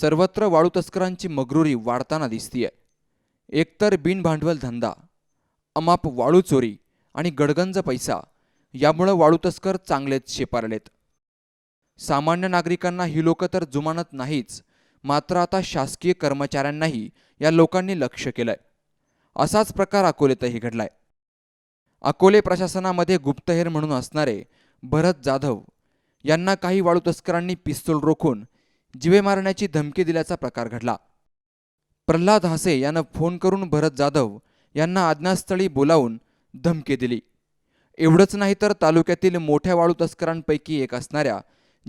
सर्वत्र वाळू तस्करांची मगरुरी वाढताना दिसतीय. एकतर बिनभांडवल धंदा अमाप वाळू चोरी आणि गडगंज पैसा यामुळं वाळू तस्कर चांगलेच शेपारलेत. सामान्य नागरिकांना ही लोक तर जुमानत नाहीच मात्र आता शासकीय कर्मचाऱ्यांनाही या लोकांनी लक्ष केलंय. असाच प्रकार अकोलेतही घडलाय. अकोले प्रशासनामध्ये गुप्तहेर म्हणून असणारे भरत जाधव यांना काही वाळू तस्करांनी पिस्तूल रोखून जिवे मारण्याची धमकी दिल्याचा प्रकार घडला. प्रल्हाद हासे यानं फोन करून भरत जाधव यांना आज्ञास्थळी बोलावून धमकी दिली. एवढंच नाही तर तालुक्यातील मोठ्या वाळू तस्करांपैकी एक असणाऱ्या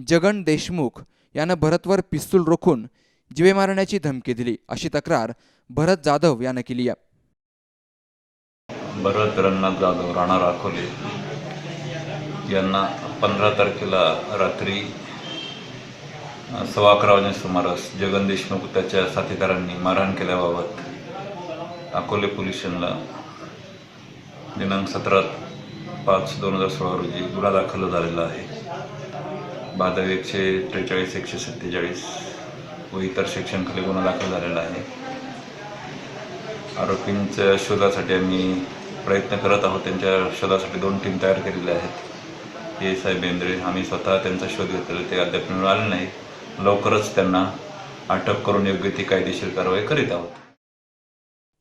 जगन देशमुख यानं भरतवर पिस्तूल रोखून जिवे मारण्याची धमकी दिली अशी तक्रार भरत जाधव यानं केली आहे. भरत रंगनाथ जाधव राणा राखोले यांना पंधरा तारखेला रात्री सव्वा अकरा वाजण्या सुमारास जगन देशमुख त्याच्या साथीदारांनी मारहाण केल्याबाबत अकोले पोलीस स्टेशनला दिनांक सतरा पाच दोन हजार सोळा रोजी गुन्हा दाखल झालेला आहे. बाधव एकशे त्रेचाळीस एकशे सत्तेचाळीस व इतर सेक्शनखाली गुन्हा दाखल झालेला आहे. आरोपींच्या शोधासाठी आम्ही प्रयत्न करत आहोत. त्यांच्या शोधासाठी दोन टीम तयार केलेल्या आहेत. ए साहेब बेंद्रे आम्ही स्वतः त्यांचा शोध घेतलेला ते अद्याप मिळाले नाही लवकरच त्यांना अटक करून योग्य ती कायदेशीर कारवाई करीत आहोत.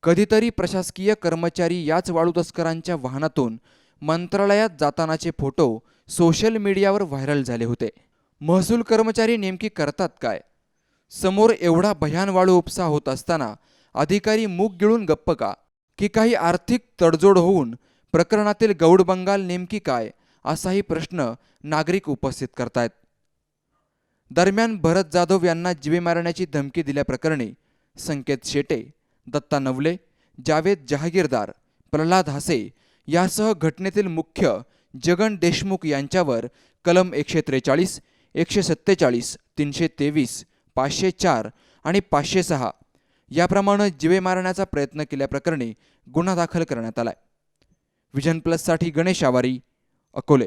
कधीतरी प्रशासकीय कर्मचारी याच वाळू तस्करांच्या वाहनातून मंत्रालयात जातानाचे फोटो सोशल मीडियावर व्हायरल झाले होते. महसूल कर्मचारी नेमकी करतात काय? समोर एवढा भयान वाळू उपसा होत असताना अधिकारी मूग गिळून गप्प का? की काही आर्थिक तडजोड होऊन प्रकरणातील गौड बंगाल नेमकी काय? असाही प्रश्न नागरिक उपस्थित करतायत. दरम्यान भरत जाधव यांना जिवे मारण्याची धमकी दिल्याप्रकरणी संकेत शेटे दत्ता नवले जावेद जहागीरदार प्रल्हाद हासे यासह घटनेतील मुख्य जगन देशमुख यांच्यावर कलम एकशे त्रेचाळीस एकशे सत्तेचाळीस तीनशे तेवीस पाचशे चार आणि पाचशे सहा याप्रमाणे जिवे मारण्याचा प्रयत्न केल्याप्रकरणी गुन्हा दाखल करण्यात आलाय. विजन प्लससाठी गणेश आवारी अकोले.